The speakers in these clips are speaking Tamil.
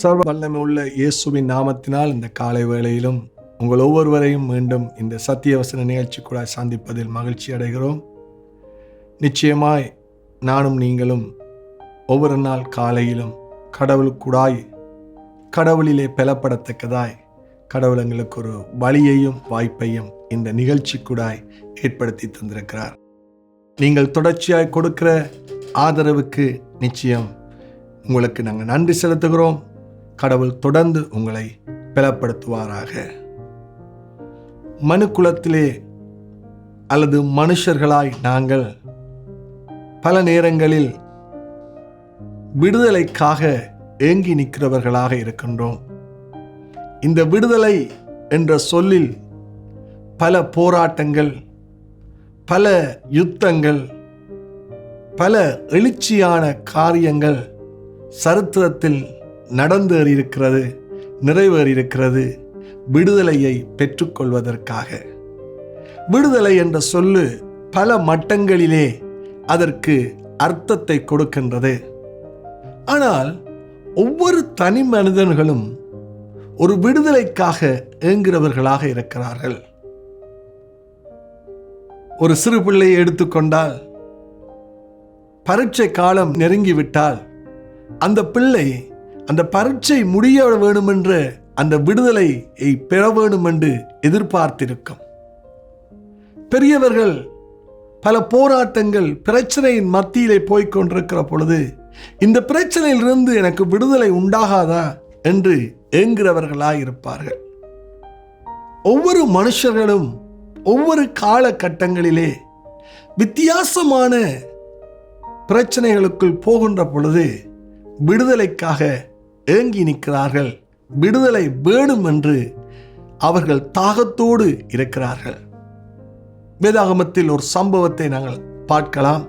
சர்வ வல்லமை உள்ள இயேசுவின் நாமத்தினால் இந்த காலை வேளையிலும் உங்கள் ஒவ்வொருவரையும் மீண்டும் இந்த சத்தியவசன நிகழ்ச்சி கூட சந்திப்பதில் மகிழ்ச்சி அடைகிறோம். நிச்சயமாய் நானும் நீங்களும் ஒவ்வொரு நாள் காலையிலும் கடவுளுக்குடாய் கடவுளிலே பெலப்படத்தக்கதாய் கடவுள் எங்களுக்கு ஒரு வழியையும் வாய்ப்பையும் இந்த நிகழ்ச்சிக்குடாய் ஏற்படுத்தி தந்திருக்கிறார். நீங்கள் தொடர்ச்சியாய் கொடுக்கிற ஆதரவுக்கு நிச்சயம் உங்களுக்கு நாங்கள் நன்றி செலுத்துகிறோம். கடவுள் தொடர்ந்து உங்களை பலப்படுத்துவாராக. மனுக்குலத்திலே அல்லது மனுஷர்களாய் நாங்கள் பல நேரங்களில் விடுதலைக்காக ஏங்கி நிற்கிறவர்களாக இருக்கின்றோம். இந்த விடுதலை என்ற சொல்லில் பல போராட்டங்கள் பல யுத்தங்கள் பல எழுச்சியான காரியங்கள் சரித்திரத்தில் நடந்தேறியிருக்கிறது நிறைவேறியிருக்கிறது விடுதலையை பெற்றுக்கொள்வதற்காக. விடுதலை என்ற சொல்லு பல மட்டங்களிலே அதற்கு அர்த்தத்தை கொடுக்கின்றது. ஆனால் ஒவ்வொரு தனி மனிதர்களும் ஒரு விடுதலைக்காக ஏங்குகிறவர்களாக இருக்கிறார்கள். ஒரு சிறு பிள்ளையை எடுத்துக்கொண்டால் பரீட்சை காலம் நெருங்கிவிட்டால் அந்த பிள்ளை அந்த பரீட்சை முடிய வேணுமென்று அந்த விடுதலையை பெற வேண்டும் என்று எதிர்பார்த்திருக்கும். பெரியவர்கள் பல போராட்டங்கள் பிரச்சனையின் மத்தியிலே போய்கொண்டிருக்கிற பொழுது இந்த பிரச்சனையிலிருந்து எனக்கு விடுதலை உண்டாகாதா என்று ஏங்குகிறவர்களாய் இருப்பார்கள். ஒவ்வொரு மனுஷர்களும் ஒவ்வொரு காலகட்டங்களிலே வித்தியாசமான பிரச்சனைகளுக்குள் போகின்ற பொழுது விடுதலைக்காக ஏங்கி நிற்கிறார்கள். விடுதலை வேணும் என்று அவர்கள் தாகத்தோடு இருக்கிறார்கள். வேதாகமத்தில் ஒரு சம்பவத்தை நாங்கள் பார்க்கலாம்.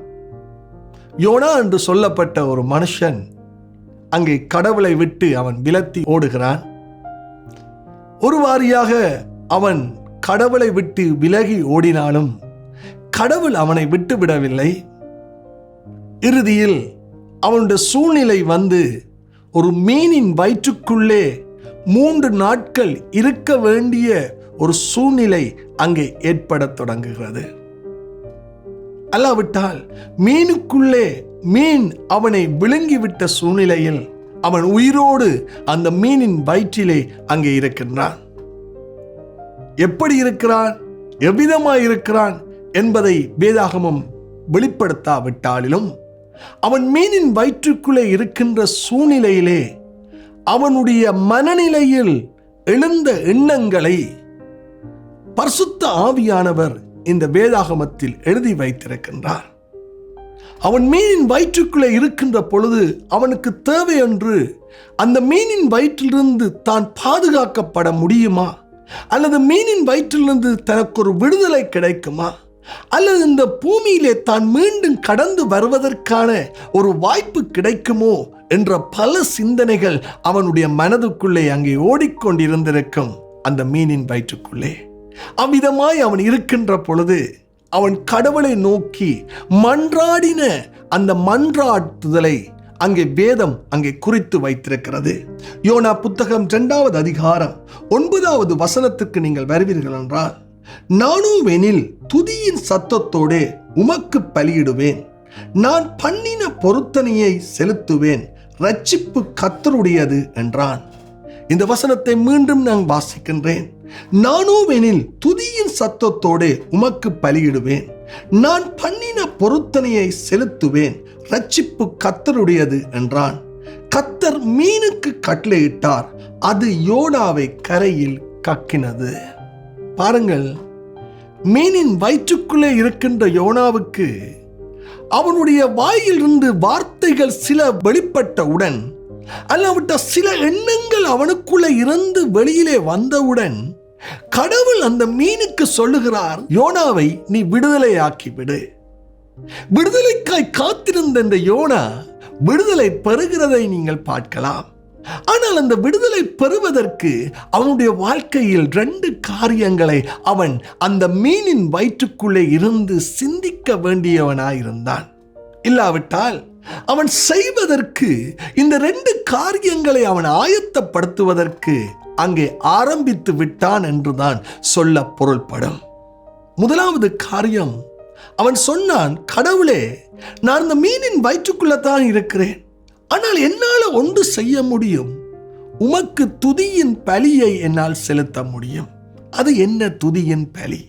யோனா என்று சொல்லப்பட்ட ஒரு மனுஷன் அங்கே கடவுளை விட்டு அவன் விலத்தி ஓடுகிறான். ஒரு வாரியாக அவன் கடவுளை விட்டு விலகி ஓடினாலும் கடவுள் அவனை விட்டு விடவில்லை. இறுதியில் அவனுடைய சூழ்நிலை வந்து ஒரு மீனின் வயிற்றுக்குள்ளே மூன்று நாட்கள் இருக்க வேண்டிய ஒரு சூழ்நிலை அங்கே ஏற்படத் தொடங்குகிறது. அல்லாவிட்டால் மீனுக்குள்ளே மீன் அவனை விழுங்கிவிட்ட சூழ்நிலையில் அவன் உயிரோடு அந்த மீனின் வயிற்றிலே அங்கே இருக்கின்றான். எப்படி இருக்கிறான்? எவ்விதமாய் இருக்கிறான்? என்பதை வேதாகமம் வெளிப்படுத்தாவிட்டாலும் அவன் மீனின் வயிற்றுக்குள்ளே இருக்கின்ற சூழ்நிலையிலே அவனுடைய மனநிலையில் எழுந்த எண்ணங்களை பரிசுத்த ஆவியானவர் இந்த வேதாகமத்தில் எழுதி வைத்திருக்கின்றார். அவன் மீனின் வயிற்றுக்குள்ளே இருக்கின்ற பொழுது அவனுக்கு தேவை என்று அந்த மீனின் வயிற்றிலிருந்து தான் பாதுகாக்கப்பட முடியுமா? அல்லது மீனின் வயிற்றிலிருந்து தனக்கு ஒரு விடுதலை கிடைக்குமா? அல்லது இந்த பூமியிலே தான் மீண்டும் கடந்து வருவதற்கான ஒரு வாய்ப்பு கிடைக்குமோ என்ற பல சிந்தனைகள் அவனுடைய மனதுக்குள்ளே அங்கே ஓடிக்கொண்டிருந்திருக்கும். அந்த மீனின் வயிற்றுக்குள்ளே. அவ்விதமாய் அவன் இருக்கின்ற பொழுது அவன் கடவுளை நோக்கி மன்றாடின அந்த மன்றாட்டுதலை அங்கே வேதம் அங்கே குறித்து வைத்திருக்கிறது. யோனா புத்தகம் இரண்டாவது அதிகாரம் ஒன்பதாவது வசனத்துக்கு நீங்கள் வருவீர்கள் என்றால் நானுவெனில் துதியின் சத்தத்தோடே உமக்கு பலியிடுவேன். நான் பண்ணின பொருத்தனையை செலுத்துவேன். ரட்சிப்பு கத்தருடையது என்றான். இந்த வசனத்தை மீண்டும் நான் வாசிக்கின்றேன். நானோவெனில் துதியின் சத்தத்தோடே உமக்கு பலியிடுவேன். நான் பண்ணின பொருத்தனையை செலுத்துவேன். ரட்சிப்பு கத்தருடையது என்றான். கத்தர் மீனுக்கு கட்டளையிட்டார். அது யோனாவை கரையில் கக்கினது. பாருங்கள் மீனின் வயிற்றுக்குள்ளே இருக்கின்ற யோனாவுக்கு அவனுடைய வாயிலிருந்து வார்த்தைகள் சில வெளிப்பட்டவுடன் அல்லாவிட்ட சில எண்ணங்கள் அவனுக்குள்ளே இருந்து வெளியிலே வந்தவுடன் கடவுள் அந்த மீனுக்கு சொல்லுகிறார் யோனாவை நீ விடுதலையாக்கி விடு விடுதலைக்காய் காத்திருந்த இந்த யோனா விடுதலை பெறுகிறதை நீங்கள் பார்க்கலாம். ஆனால் அந்த விடுதலை பெறுவதற்கு அவனுடைய வாழ்க்கையில் ரெண்டு காரியங்களை அவன் அந்த மீனின் வயிற்றுக்குள்ளே இருந்து சிந்திக்க வேண்டியவனாயிருந்தான். இல்லாவிட்டால் அவன் செய்வதற்கு இந்த ரெண்டு காரியங்களை அவன் ஆயத்தப்படுத்துவதற்கு அங்கே ஆரம்பித்து விட்டான் என்றுதான் சொல்ல பொருள்படும். முதலாவது காரியம் அவன் சொன்னான் கடவுளே நான் இந்த மீனின் வயிற்றுக்குள்ளே தான் இருக்கிறேன். ஆனால் என்னால் ஒன்று செய்ய முடியும்? உமக்கு துதியின் பலியை என்னால் செலுத்த முடியும். அது என்ன துதியின் பலி?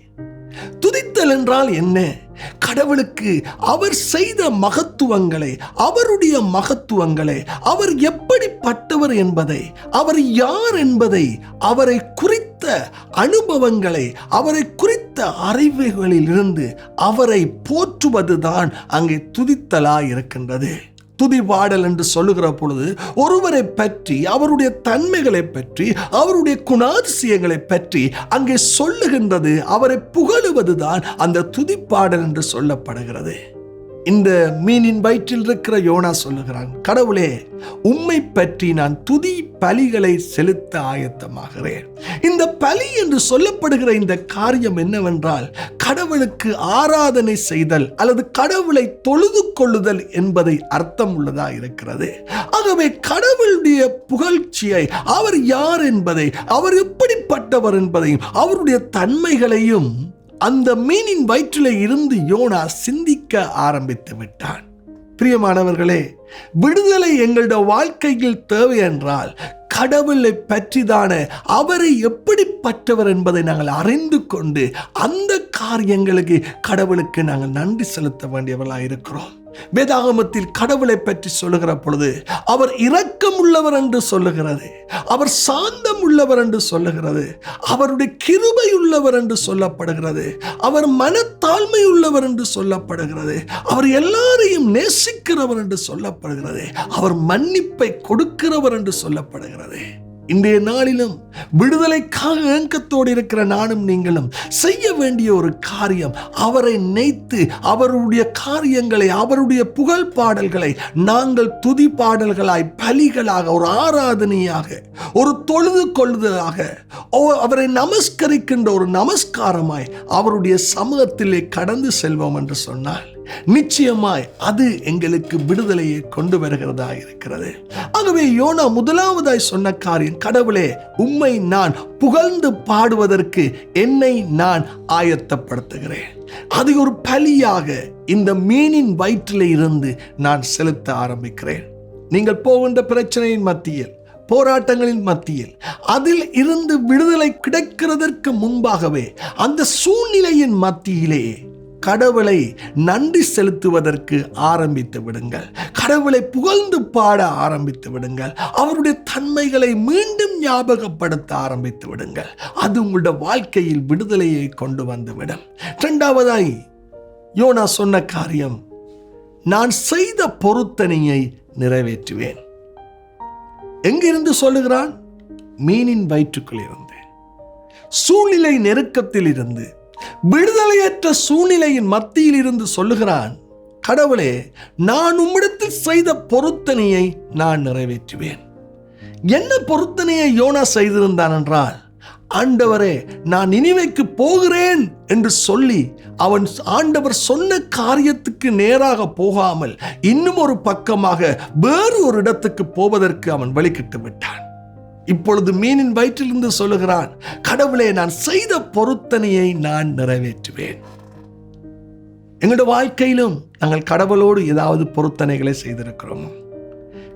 துதித்தல் என்றால் என்ன? கடவுளுக்கு அவர் செய்த மகத்துவங்களை அவருடைய மகத்துவங்களை அவர் எப்படிப்பட்டவர் என்பதை அவர் யார் என்பதை அவரை குறித்த அனுபவங்களை அவரை குறித்த அறிவுகளிலிருந்து அவரை போற்றுவதுதான் அங்கே துதித்தலாய் இருக்கின்றது துதி பாடல் என்று சொல்லுகிற பொழுது ஒருவரை பற்றி அவருடைய தன்மைகளை பற்றி அவருடைய குணாதிசயங்களை பற்றி அங்கே சொல்லுகின்றது அவரை புகழுவதுதான் அந்த துதி பாடல் என்று சொல்லப்படுகிறது. இந்த மீனின் வயிற்றில் இருக்கிற யோனா சொல்லுகிறான் கடவுளே உம்மை பற்றி நான் துதி பலிகளை செலுத்த ஆயத்தமாகிறேன். இந்த பலி என்று சொல்லப்படுகிற இந்த காரியம் என்னவென்றால் கடவுளுக்கு ஆராதனை செய்தல் அல்லது கடவுளை தொழுது கொள்ளுதல் என்பதை அர்த்தம் உள்ளதா இருக்கிறது. ஆகவே கடவுளுடைய புகழ்ச்சியை அவர் யார் என்பதை அவர் எப்படிப்பட்டவர் என்பதையும் அவருடைய தன்மைகளையும் அந்த மீனின் வயிற்றில் இருந்து யோனா சிந்திக்க ஆரம்பித்து விட்டான். பிரியமானவர்களே விடுதலை எங்களுடைய வாழ்க்கையில் தேவை என்றால் கடவுளை பற்றிதான அவரை எப்படிப்பட்டவர் என்பதை நாங்கள் அறிந்து கொண்டு அந்த காரியங்களுக்கு கடவுளுக்கு நாங்கள் நன்றி செலுத்த வேண்டியவர்களாக இருக்கிறோம் வேதாகமத்தில் கடவுளை பற்றி சொல்லுகிற பொழுது அவர் இரக்கம் உள்ளவர் என்று சொல்லுகிறது அவர் சாந்தம் உள்ளவர் என்று சொல்லுகிறது அவருடைய கிருபை உள்ளவர் என்று சொல்லப்படுகிறது அவர் மனத்தாழ்மை உள்ளவர் என்று சொல்லப்படுகிறது அவர் எல்லாரையும் நேசிக்கிறவர் என்று சொல்லப்படுகிறது அவர் மன்னிப்பை கொடுக்கிறவர் என்று சொல்லப்படுகிறது. இன்றைய நாளிலும் விடுதலைக்காக ஏங்கத்தோடு இருக்கிற நானும் நீங்களும் செய்ய வேண்டிய ஒரு காரியம் அவரை நினைத்து அவருடைய காரியங்களை அவருடைய புகழ் பாடல்களை நாங்கள் துதி பாடல்களாய் பலிகளாக ஒரு ஆராதனையாக ஒரு தொழுது கொள்ளுதலாக ஓ- அவரை நமஸ்கரிக்கின்ற ஒரு நமஸ்காரமாய் அவருடைய சமூகத்திலே கடந்து செல்வோம் என்று சொன்னால் நிச்சயமாய் அது எங்களுக்கு விடுதலையை கொண்டு வருகிறதா இருக்கிறது. ஆகவே யோனா முதலாவதாய் சொன்ன காரியம் கடவுளே உம்மை நான் புகழ்ந்து பாடுவதற்கு என்னை நான் ஆயத்தப்படுத்துகிறேன். அது ஒரு பலியாக இந்த மீனின் வயிற்றில் இருந்து நான் செலுத்த ஆரம்பிக்கிறேன். நீங்கள் போகின்ற பிரச்சனையின் மத்தியில் போராட்டங்களின் மத்தியில் அதில் இருந்து விடுதலை கிடைக்கிறதற்கு முன்பாகவே அந்த சூழ்நிலையின் மத்தியிலே கடவுளை நன்றி செலுத்துவதற்கு ஆரம்பித்து விடுங்கள். கடவுளை புகழ்ந்து பாட ஆரம்பித்து விடுங்கள். அவருடைய தன்மைகளை மீண்டும் ஞாபகப்படுத்த ஆரம்பித்து விடுங்கள். அது உங்களுடைய வாழ்க்கையில் விடுதலையை கொண்டு வந்துவிடும். இரண்டாவதாய் யோனா சொன்ன காரியம் நான் செய்த பொருத்தனையை நிறைவேற்றுவேன். எங்கிருந்து சொல்லுகிறான்? மீனின் வயிற்றுக்குள் இருந்து. சூழ்நிலை நெருக்கத்தில் இருந்து விடுதலையற்ற சூழ்நிலையின் மத்தியில் இருந்து சொல்லுகிறான் கடவுளே நான் உம்மிடத்தில் செய்த பொருத்தனையை நான் நிறைவேற்றுவேன். என்ன பொருத்தனையை யோனா செய்திருந்தான் என்றால் ஆண்டவரே நான் நினைவைக்கு போகிறேன் என்று சொல்லி அவன் ஆண்டவர் சொன்ன காரியத்துக்கு நேராக போகாமல் இன்னும் ஒரு பக்கமாக வேறு ஒரு இடத்துக்கு போவதற்கு அவன் வழிகிட்டு விட்டான். இப்பொழுது மீனின் வயிற்றிலிருந்து சொல்லுகிறான் கடவுளே நான் செய்த பொருத்தனையை நான் நிறைவேற்றுவேன். எங்களுடைய வாழ்க்கையிலும் நாங்கள் கடவுளோடு ஏதாவது பொருத்தனைகளை செய்திருக்கிறோமா?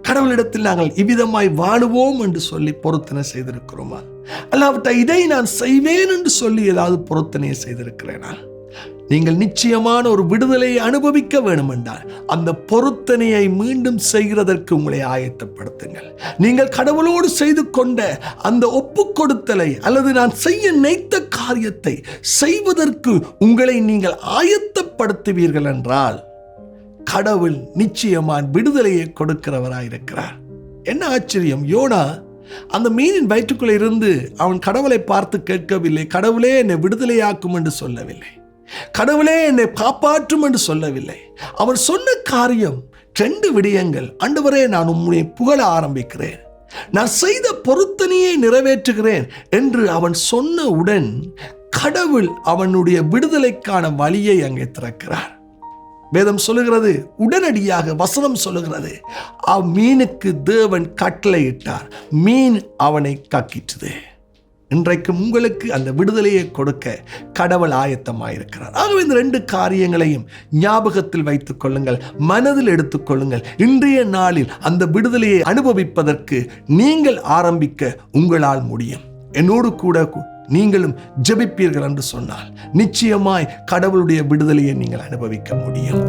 கடவுளிடத்தில் நாங்கள் இவ்விதமாய் வாழுவோம் என்று சொல்லி பொருத்தனை செய்திருக்கிறோமா? அல்லாவிட்ட இதை நான் செய்வேன் என்று சொல்லி ஏதாவது பொருத்தனையை செய்திருக்கிறேனா? நீங்கள் நிச்சயமான ஒரு விடுதலையை அனுபவிக்க வேண்டும் என்றால் அந்த பொருத்தனையை மீண்டும் செய்கிறதற்கு உங்களை ஆயத்தப்படுத்துங்கள். நீங்கள் கடவுளோடு செய்து கொண்ட அந்த ஒப்பு கொடுத்தலை அல்லது நான் செய்ய நினைத்த காரியத்தை செய்வதற்கு உங்களை நீங்கள் ஆயத்தப்படுத்துவீர்கள் என்றால் கடவுள் நிச்சயமான் விடுதலையை கொடுக்கிறவராயிருக்கிறார். என்ன ஆச்சரியம்? யோனா அந்த மீனின் வயிற்றுக்குள்ளே இருந்து அவன் கடவுளை பார்த்து கேட்கவில்லை. கடவுளே என்னை விடுதலையாக்கும் என்று சொல்லவில்லை. கடவுளே என்னை காப்பாற்றும் என்று சொல்லவில்லை. அவன் சொன்ன காரியம் ரெண்டு விடயங்கள். அன்றுவரே நான் உம்முடைய புகழ ஆரம்பிக்கிறேன். நான் செய்த பொருத்தனையை நிறைவேற்றுகிறேன் என்று அவன் சொன்னவுடன் கடவுள் அவனுடைய விடுதலைக்கான வழியை அங்கே திறக்கிறார். வேதம் சொல்லுகிறது உடனடியாக வசனம் சொல்லுகிறது மீனுக்கு தேவன் கட்டளையிட்டார். மீன் அவனை கக்கிற்றது இன்றைக்கு உங்களுக்கு அந்த விடுதலையை கொடுக்க கடவுள் ஆயத்தமாயிருக்கிறார். ஆகவே இந்த ரெண்டு காரியங்களையும் ஞாபகத்தில் வைத்துக் கொள்ளுங்கள் மனதில் எடுத்துக்கொள்ளுங்கள் இன்றைய நாளில் அந்த விடுதலையை அனுபவிப்பதற்கு நீங்கள் ஆரம்பிக்க உங்களால் முடியும். என்னோடு கூட நீங்களும் ஜெபிப்பீர்கள் என்று சொன்னால் நிச்சயமாய் கடவுளுடைய விடுதலையை நீங்கள் அனுபவிக்க முடியும்.